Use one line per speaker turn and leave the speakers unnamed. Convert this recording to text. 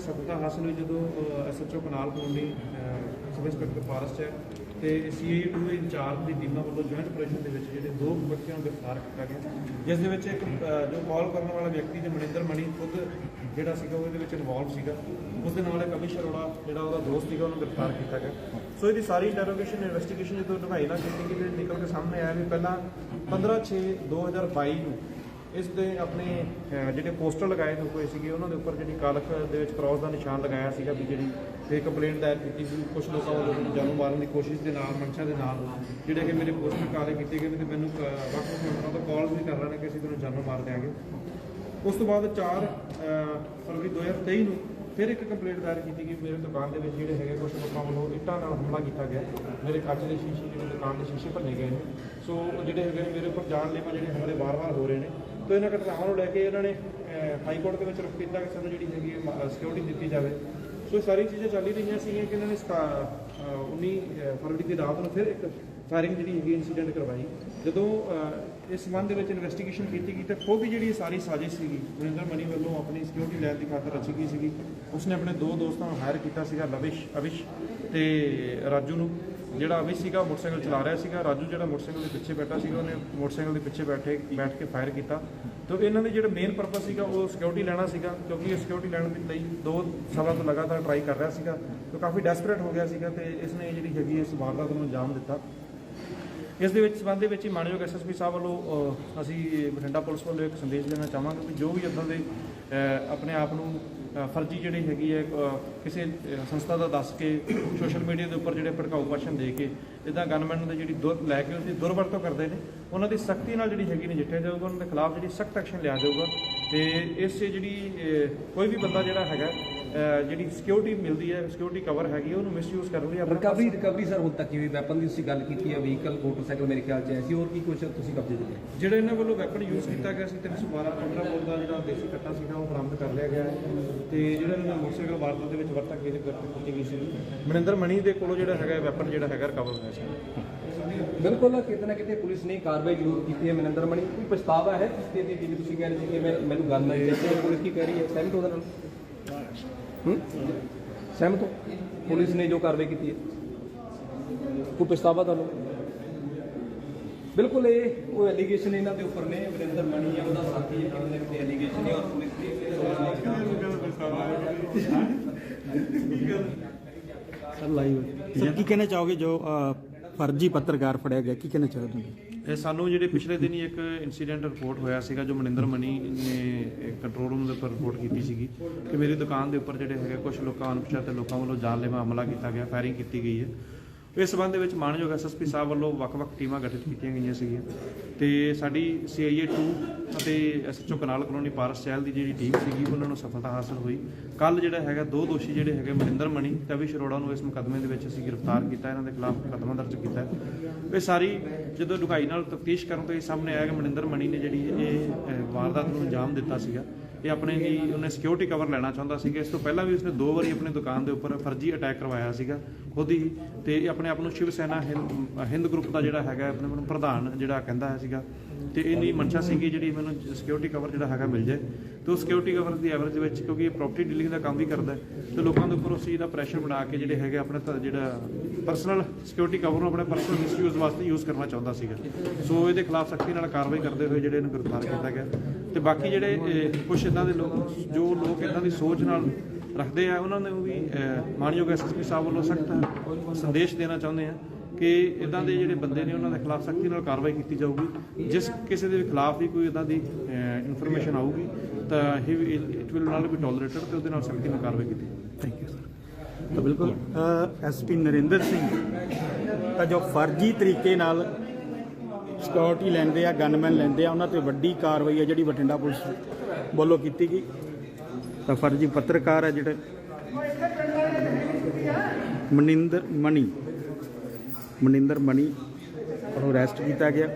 ਸਫਲਤਾ ਹਾਸਲ ਹੋਈ ਜਦੋਂ SHO canal colony sub inspector forest ਹੈ ਤੇ ਸੀਆਈ 2 ਦੇ ਇੰਚਾਰਜ ਦੀ ਟੀਮਾਂ ਵੱਲੋਂ ਜੁਆਇੰਟ ਆਪਰੇਸ਼ਨ ਦੇ ਵਿੱਚ ਜਿਹੜੇ ਦੋ ਵਿਅਕਤੀਆਂ ਨੂੰ ਗ੍ਰਿਫਤਾਰ ਕੀਤਾ ਗਿਆ। ਜਿਸ ਦੇ ਵਿੱਚ ਇੱਕ ਜੋ ਕਾਲ ਕਰਨ ਵਾਲਾ ਵਿਅਕਤੀ ਤੇ ਮਨਿੰਦਰ ਮਣੀ ਖੁਦ ਜਿਹੜਾ ਸੀਗਾ ਉਹਦੇ ਵਿੱਚ ਇਨਵੋਲਵ ਸੀਗਾ। ਉਸ ਦੇ ਨਾਲ ਇੱਕ ਅਮਿਤ ਅਰੋੜਾ ਜਿਹੜਾ ਉਹਦਾ ਦੋਸਤ ਸੀਗਾ ਉਹਨੂੰ ਗ੍ਰਿਫਤਾਰ ਕੀਤਾ ਗਿਆ। ਸੋ ਇਹਦੀ ਸਾਰੀ ਇੰਟਰੋਗੇਸ਼ਨ ਇਨਵੈਸਟੀਗੇਸ਼ਨ ਜਦੋਂ ਨਿਭਾਈ ਨਾ ਕੀਤੀ ਗਈ ਤੇ ਨਿਕਲ ਕੇ ਸਾਹਮਣੇ ਆਇਆ ਵੀ ਪਹਿਲਾਂ 15 6 2022 ਨੂੰ ਇਸ ਦੇ ਆਪਣੇ ਅਹ, ਜਿਹੜੇ ਪੋਸਟਰ ਲਗਾਏ ਹੋਏ ਸੀਗੇ ਉਹਨਾਂ ਦੇ ਉੱਪਰ ਜਿਹੜੀ ਕਾਲਖ ਦੇ ਵਿੱਚ ਕ੍ਰਾਸ ਦਾ ਨਿਸ਼ਾਨ ਲਗਾਇਆ ਸੀਗਾ ਵੀ ਜਿਹੜੀ ਤੇ ਕੰਪਲੇਂਟ ਦਾਇਰ ਕੀਤੀ ਸੀ ਕੁਝ ਲੋਕਾਂ ਵੱਲੋਂ ਮੈਨੂੰ ਜਾਨੋਂ ਮਾਰਨ ਦੀ ਕੋਸ਼ਿਸ਼ ਦੇ ਨਾਲ ਮਨਸ਼ਾ ਦੇ ਨਾਲ ਜਿਹੜੇ ਕਿ ਮੇਰੇ ਪੋਸਟਰ ਕਾਲੇ ਕੀਤੇ ਗਏ ਨੇ ਤੇ ਮੈਨੂੰ ਕ ਵੱਖ-ਵੱਖ ਮੈਂਬਰਾਂ ਤੋਂ ਕਾਲ ਵੀ ਕਰ ਰਹੇ ਨੇ ਕਿ ਅਸੀਂ ਤੈਨੂੰ ਜਾਨੋਂ ਮਾਰ ਦਿਆਂਗੇ। ਉਸ ਤੋਂ ਬਾਅਦ 4 ਫਰਵਰੀ 2023 ਨੂੰ ਫਿਰ ਇੱਕ ਕੰਪਲੇਂਟ ਦਾਇਰ ਕੀਤੀ ਗਈ ਮੇਰੇ ਦੁਕਾਨ ਦੇ ਵਿੱਚ ਜਿਹੜੇ ਹੈਗੇ ਕੁਝ ਲੋਕਾਂ ਵੱਲੋਂ ਇੱਟਾਂ ਨਾਲ ਹਮਲਾ ਕੀਤਾ ਗਿਆ। ਮੇਰੇ ਕੱਚ ਦੇ ਸ਼ੀਸ਼ੇ ਜਿਹੜੇ ਦੁਕਾਨ ਦੇ ਸ਼ੀਸ਼ੇ ਭੰਨੇ ਗਏ ਨੇ। ਸੋ ਉਹ ਜਿਹੜੇ ਹੈਗੇ ਨੇ ਮੇਰੇ ਉੱਪਰ ਜਾਨਲੇਵਾ ਜਿਹੜੇ ਹਮਲੇ ਵਾਰ-ਵਾਰ ਹੋ ਰਹੇ ਨੇ। ਤੋਂ ਇਹਨਾਂ ਘਟਨਾਵਾਂ ਨੂੰ ਲੈ ਕੇ ਇਹਨਾਂ ਨੇ ਹਾਈ ਕੋਰਟ ਦੇ ਵਿੱਚ ਰੁਖ ਕੀਤਾ ਕਿ ਸਾਨੂੰ ਜਿਹੜੀ ਹੈਗੀ ਹੈ ਸਿਕਿਉਰਿਟੀ ਦਿੱਤੀ ਜਾਵੇ। ਸੋ ਇਹ ਸਾਰੀ ਚੀਜ਼ਾਂ ਚੱਲ ਰਹੀਆਂ ਸੀਗੀਆਂ ਕਿ ਇਹਨਾਂ ਨੇ ਸਤਾ- ਅਹ 19 ਫਰਵਰੀ ਦੀ ਰਾਤ ਨੂੰ ਫਿਰ ਇੱਕ ਫਾਇਰਿੰਗ ਜਿਹੜੀ ਹੈਗੀ ਇਨਸੀਡੈਂਟ ਕਰਵਾਈ। ਜਦੋਂ ਇਸ ਸੰਬੰਧ ਦੇ ਵਿੱਚ ਇਨਵੈਸਟੀਗੇਸ਼ਨ ਕੀਤੀ ਗਈ ਤਾਂ ਖੁਦ ਹੀ ਜਿਹੜੀ ਸਾਰੀ ਸਾਜ਼ਿਸ਼ ਸੀਗੀ ਵਰਿੰਦਰ ਮਨੀ ਵੱਲੋਂ ਆਪਣੀ ਸਿਕਿਉਰਿਟੀ ਲੈਣ ਦੀ ਖਾਤਰ ਰਚੀ ਗਈ ਸੀਗੀ। ਉਸਨੇ ਆਪਣੇ ਦੋ ਦੋਸਤਾਂ ਨੂੰ ਹਾਇਰ ਕੀਤਾ ਸੀਗਾ, ਲਵਿਸ਼, ਅਵਿਸ਼ ਤੇ ਰਾਜੂ ਨੂੰ। ਜਿਹੜਾ ਅਵਿਸ਼ ਸੀਗਾ, ਮੋਟਰਸਾਈਕਲ ਚਲਾ ਰਿਹਾ ਸੀਗਾ। ਰਾਜੂ ਜਿਹੜਾ ਮੋਟਰਸਾਈਕਲ ਦੇ ਪਿੱਛੇ ਬੈਠਾ ਸੀਗਾ, ਉਹਨੇ ਮੋਟਰਸਾਈਕਲ ਦੇ ਪਿੱਛੇ ਬੈਠੇ, ਬੈਠ ਕੇ ਫਾਇਰ ਕੀਤਾ। ਤਾਂ ਇਹਨਾਂ ਦੇ ਜਿਹੜਾ ਮੇਨ ਪਰਪਸ ਸੀਗਾ, ਉਹ ਸਿਕਿਉਰਿਟੀ ਲੈਣਾ ਸੀਗਾ, ਕਿਉਂਕਿ ਇਹ ਸਿਕਿਉਰਿਟੀ ਲੈਣ ਦੇ ਲਈ ਦੋ ਸਾਲਾਂ ਤੋਂ ਲਗਾਤਾਰ ਟਰਾਈ ਕਰ ਰਿਹਾ ਸੀਗਾ। ਤਾਂ ਕਾਫੀ ਡੈਸਪਰੇਟ ਹੋ ਗਿਆ ਸੀਗਾ ਤੇ ਇਸਨੇ ਜਿਹੜੀ ਹੈਗੀ ਇਸ ਵਾਰਦਾਤ ਨੂੰ ਅੰਜਾਮ ਦਿੱਤਾ। ਇਸ ਦੇ ਵਿੱਚ ਸਬੰਧ ਦੇ ਵਿੱਚ ਹੀ ਮਾਨਯੋਗ ਐਸਐਸਪੀ ਸਾਹਿਬ ਵੱਲੋਂ ਅਸੀਂ ਬਠਿੰਡਾ ਪੁਲਿਸ ਵੱਲੋਂ ਇੱਕ ਸੰਦੇਸ਼ ਦੇਣਾ ਚਾਹਾਂਗੇ ਕਿ ਜੋ ਵੀ ਇਦਾਂ ਦੇ ਆਪਣੇ ਆਪ ਨੂੰ ਫਰਜ਼ੀ ਜਿਹੜੀ ਹੈਗੀ ਹੈ ਕਿਸੇ ਸੰਸਥਾ ਦਾ ਦੱਸ ਕੇ, ਸੋਸ਼ਲ ਮੀਡੀਆ ਦੇ ਉੱਪਰ ਜਿਹੜੇ ਭੜਕਾਊ ਭਾਸ਼ਣ ਦੇ ਕੇ ਇਦਾਂ ਗਨਮੈਨ ਦੇ ਜਿਹੜੀ ਦੁਰ, ਲੈ ਕੇ ਉਸਦੀ ਦੁਰਵਰਤੋਂ ਕਰਦੇ ਨੇ, ਉਹਨਾਂ ਦੀ ਸਖਤੀ ਨਾਲ ਜਿਹੜੀ ਹੈਗੀ ਨਜਿੱਠਿਆ ਜਾਊਗਾ, ਉਹਨਾਂ ਦੇ ਖਿਲਾਫ ਜਿਹੜੀ ਸਖਤ ਐਕਸ਼ਨ ਲਿਆ ਜਾਊਗਾ ਤੇ ਇਸ 'ਚ ਜਿਹੜੀ ਕੋਈ ਵੀ ਬੰਦਾ ਜਿਹੜਾ ਹੈਗਾ ਜਿਹੜੀ ਸਿਕਿਉਰਿਟੀ ਮਿਲਦੀ ਹੈ ਸਿਕਿਉਰਿਟੀ ਕਵਰ ਹੈਗੀ ਹੈ, ਉਹਨੂੰ ਮਿਸਯੂਜ਼ ਕਰਨ ਲਈ ਆਪਣਾ
ਰਿਕਵਰੀ ਰਿਕਵਰੀ ਸਰ ਹੁਣ ਤੱਕ ਕਿਵੇਂ ਵੈਪਨ ਦੀ ਤੁਸੀਂ ਗੱਲ ਕੀਤੀ ਹੈ ਵਹੀਕਲ ਮੋਟਰਸਾਈਕਲ ਮੇਰੇ ਖਿਆਲ ਚ ਹੈ ਸੀ ਹੋਰ ਕੀ ਕੁਝ ਤੁਸੀਂ ਕਬਜ਼ੇ ਦੇ ਲਿਆ?
ਜਿਹੜਾ ਇਹਨਾਂ ਵੱਲੋਂ ਵੈਪਨ ਯੂਜ਼ ਕੀਤਾ ਗਿਆ ਸੀ 312 15 ਬੋਲ ਦਾ ਜਿਹੜਾ ਦੇਸੀ ਕੱਟਾ ਸੀਗਾ ਉਹ ਬਰਾਮਦ ਕਰ ਲਿਆ ਗਿਆ ਹੈ। ਤੇ ਜਿਹੜਾ ਇਹਨਾਂ ਮੋਟਰਸਾਈਕਲ ਵਾਰਦਾਤ ਦੇ ਵਿੱਚ ਵਰਤਾ ਕੇ ਵਰਤੋਂ ਕੀਤੀ ਗਈ ਸੀ ਮਨਿੰਦਰ ਮਣੀ ਦੇ ਕੋਲੋਂ ਜਿਹੜਾ ਹੈਗਾ ਵੈਪਨ ਜਿਹੜਾ ਹੈਗਾ ਰਿਕਵਰ ਹੋਇਆ ਸੀ।
ਬਿਲਕੁਲ ਕਿਤੇ ਨਾ ਕਿਤੇ ਪੁਲਿਸ ਨੇ ਕਾਰਵਾਈ ਜ਼ਰੂਰ ਕੀਤੀ ਹੈ ਮਨਿੰਦਰ ਮਣੀ ਕੋਈ ਪਛਤਾਵਾ ਹੈ ਇਸ ਤੇ ਵੀ ਜਿਵੇਂ ਤੁਸੀਂ ਕਹਿ ਰਹੇ ਸੀ ਕਿ ਮੈਨੂੰ ਗੱਲ ਨਹੀਂ ਚਾਹੀਦੀ ਪੁਲਿਸ ਕੀ ਕਹਿ ਰਹੀ ਹੈ ਸਹਿਮਤ ਹੋ ਉਹਦੇ ਨਾਲ? ਹੂੰ? ਸਹਿਮਤ ਹੋ? ਪੁਲਿਸ ਨੇ ਜੋ ਕਾਰਵਾਈ ਕੀਤੀ ਹੈ। ਕੋਈ ਪਛਤਾਵਾ ਤੁਹਾਨੂੰ? ਬਿਲਕੁਲ ਇਹ ਉਹ ਐਲੀਗੇਸ਼ਨ ਇਹਨਾਂ ਦੇ ਉੱਪਰ ਨੇ ਵਰਿੰਦਰ ਮਣੀ ਹੈ ਉਹਦਾ ਸਾਥੀ ਹੈ ਕਿਤੇ ਨਾ ਕਿਤੇ ਐਲੀਗੇਸ਼ਨ ਹੈ ਔਰ ਪੁਲਿਸ ਨੇ
ਸਰ ਲਾਈਵ ਸਰ ਕੀ ਕਹਿਣਾ ਚਾਹੋਗੇ ਜੋ ਫਰਜ਼ੀ ਪੱਤਰਕਾਰ ਫੜਿਆ ਗਿਆ? ਕੀ ਕਹਿਣਾ ਚਾਹੋਗੇ? ਤੁਸੀਂ
ਇਹ ਸਾਨੂੰ ਜਿਹੜੇ ਪਿਛਲੇ ਦਿਨ ਹੀ ਇੱਕ ਇਨਸੀਡੈਂਟ ਰਿਪੋਰਟ ਹੋਇਆ ਸੀਗਾ ਜੋ ਮਨਿੰਦਰ ਮਨੀ ਨੇ ਕੰਟਰੋਲ ਰੂਮ ਦੇ ਉੱਪਰ ਰਿਪੋਰਟ ਕੀਤੀ ਸੀਗੀ ਕਿ ਮੇਰੀ ਦੁਕਾਨ ਦੇ ਉੱਪਰ ਜਿਹੜੇ ਹੈਗੇ ਕੁਝ ਲੋਕਾਂ ਅਣਪਛਾਤੇ ਲੋਕਾਂ ਵੱਲੋਂ ਜਾਨਲੇਵਾ ਹਮਲਾ ਕੀਤਾ ਗਿਆ ਫਾਇਰਿੰਗ ਕੀਤੀ ਗਈ ਹੈ। ਇਸ ਸਬੰਧ ਦੇ ਵਿੱਚ ਮਾਨਯੋਗ ਐਸਐਸਪੀ ਸਾਹਿਬ ਵੱਲੋਂ ਵੱਖ-ਵੱਖ ਟੀਮਾਂ ਗਠਿਤ ਕੀਤੀਆਂ ਗਈਆਂ ਸੀਗੀਆਂ। ਤੇ ਸਾਡੀ ਸੀਆਈਏ 2 ਅਤੇ SHO canal colony Paras Chahal ਦੀ ਜਿਹੜੀ ਟੀਮ ਸੀਗੀ, ਉਹਨਾਂ ਨੂੰ ਸਫਲਤਾ ਹਾਸਲ ਹੋਈ। ਕੱਲ ਜਿਹੜਾ ਹੈਗਾ, ਦੋ ਦੋਸ਼ੀ ਜਿਹੜੇ ਹੈਗੇ, ਮਨਿੰਦਰ ਮਣੀ ਤੇ ਅਵਿਸ਼ ਅਰੋੜਾ ਨੂੰ ਇਸ ਮੁਕੱਦਮੇ ਦੇ ਵਿੱਚ ਅਸੀਂ ਗ੍ਰਿਫਤਾਰ ਕੀਤਾ, ਇਹਨਾਂ ਦੇ ਖਿਲਾਫ ਮੁਕੱਦਮਾ ਦਰਜ ਕੀਤਾ। ਇਹ ਸਾਰੀ ਜਦੋਂ ਡੁਕਾਈ ਨਾਲ ਤਫਤੀਸ਼ ਕਰਨ ਤੋਂ ਇਹ ਸਾਹਮਣੇ ਆਇਆ ਕਿ ਮਨਿੰਦਰ ਮਣੀ ਨੇ ਜਿਹੜੀ ਇਹ ਵਾਰਦਾਤ ਨੂੰ ਅੰਜਾਮ ਦਿੱਤਾ ਸੀਗਾ। ਇਹ ਆਪਣੇ ਲਈ ਉਹਨੇ ਸਿਕਿਉਰਿਟੀ ਕਵਰ ਲੈਣਾ ਚਾਹੁੰਦਾ ਸੀਗਾ। ਇਸ ਤੋਂ ਪਹਿਲਾਂ ਵੀ ਉਸਨੇ ਦੋ ਵਾਰੀ ਆਪਣੀ ਦੁਕਾਨ ਦੇ ਉੱਪਰ ਫਰਜ਼ੀ ਅਟੈਕ ਕਰਵਾਇਆ ਸੀਗਾ ਖੁਦ ਹੀ। ਤੇ ਇਹ ਆਪਣੇ ਆਪ ਨੂੰ ਸ਼ਿਵ ਸੈਨਾ ਹਿੰਦ ਹਿੰਦ ਗਰੁੱਪ ਦਾ ਜਿਹੜਾ ਹੈਗਾ ਆਪਣੇ ਨੂੰ ਪ੍ਰਧਾਨ ਜਿਹੜਾ ਕਹਿੰਦਾ ਹੈ ਸੀਗਾ। ਤੇ ਇਹਨੀ ਮਨਸ਼ਾ ਸੀਗੀ ਜਿਹੜੀ ਮੈਨੂੰ ਸਿਕਿਉਰਿਟੀ ਕਵਰ ਜਿਹੜਾ ਹੈਗਾ ਮਿਲ ਜਾਏ। ਤੇ ਉਹ ਸਿਕਿਉਰਿਟੀ ਕਵਰ ਦੀ ਐਵਰੇਜ ਵਿੱਚ ਕਿਉਂਕਿ ਇਹ ਪ੍ਰਾਪਰਟੀ ਡੀਲਿੰਗ ਦਾ ਕੰਮ ਵੀ ਕਰਦਾ ਹੈ, ਤੇ ਲੋਕਾਂ ਦੇ ਉੱਪਰ ਉਸ ਚੀਜ਼ ਦਾ ਪ੍ਰੈਸ਼ਰ ਬਣਾ ਕੇ ਜਿਹੜੇ ਹੈਗੇ ਆਪਣੇ ਤਾਂ ਜਿਹੜਾ ਪਰਸਨਲ ਸਿਕਿਉਰਿਟੀ ਕਵਰ ਨੂੰ ਆਪਣੇ ਪਰਸਨਲ ਮਿਸਯੂਜ਼ ਵਾਸਤੇ ਯੂਜ਼ ਕਰਨਾ ਚਾਹੁੰਦਾ ਸੀਗਾ। ਸੋ ਇਹਦੇ ਖਿਲਾਫ ਸਖਤੀ ਨਾਲ ਕਾਰਵਾਈ ਕਰਦੇ ਹੋਏ ਜਿਹੜੇ ਇਹਨੂੰ ਗ੍ਰਿਫਤਾਰ ਕੀਤਾ ਗਿਆ। ਤੇ ਬਾਕੀ ਜਿਹੜੇ ਕੁਝ ਇਦਾਂ ਦੇ ਲੋਕ ਜੋ ਲੋਕ ਇਦਾਂ ਦੀ ਸੋਚ ਨਾਲ ਰੱਖਦੇ ਆ ਉਹਨਾਂ ਨੂੰ ਵੀ ਅਹ, ਮਾਨਯੋਗ ਐਸਐਸਪੀ ਸਾਹਿਬ ਵੱਲੋਂ ਸਖਤ ਸੰਦੇਸ਼ ਦੇਣਾ ਚਾਹੁੰਦੇ ਆ ਕਿ ਇਦਾਂ ਦੇ ਜਿਹੜੇ ਬੰਦੇ ਨੇ ਉਹਨਾਂ ਦੇ ਖਿਲਾਫ ਸਖਤੀ ਨਾਲ ਕਾਰਵਾਈ ਕੀਤੀ ਜਾਊਗੀ। ਜਿਸ ਕਿਸੇ ਦੇ ਖਿਲਾਫ ਵੀ ਕੋਈ ਇਦਾਂ ਦੀ ਇਨਫੋਰਮੇਸ਼ਨ ਆਊਗੀ ਤਾਂ it will not be tolerated ਤੇ ਉਹਦੇ ਨਾਲ ਸਖਤੀ ਨਾਲ ਕਾਰਵਾਈ ਕੀਤੀ ਜਾਊਗੀ।
ਥੈਂਕ ਯੂ ਸਰ ਤਾਂ ਬਿਲਕੁਲ ਐਸਪੀ ਨਰਿੰਦਰ ਸਿੰਘ ਤਾਂ ਜੋ ਫਰਜ਼ੀ ਤਰੀਕੇ ਨਾਲ ਸਿਕਿਉਰਿਟੀ ਲੈਂਦੇ ਆ ਗਨਮੈਨ ਲੈਂਦੇ ਆ, ਉਹਨਾਂ ਤੇ ਵੱਡੀ ਕਾਰਵਾਈ ਹੈ ਜਿਹੜੀ ਬਠਿੰਡਾ ਪੁਲਿਸ ਵੱਲੋਂ ਕੀਤੀ ਗਈ। ਤਾਂ ਫਰਜ਼ੀ ਪੱਤਰਕਾਰ ਹੈ ਜਿਹੜੇ। ਮਨਿੰਦਰ ਮਣੀ। ਮਨਿੰਦਰ ਮਣੀ, ਉਹਨੂੰ ਅਰੈਸਟ ਕੀਤਾ ਗਿਆ।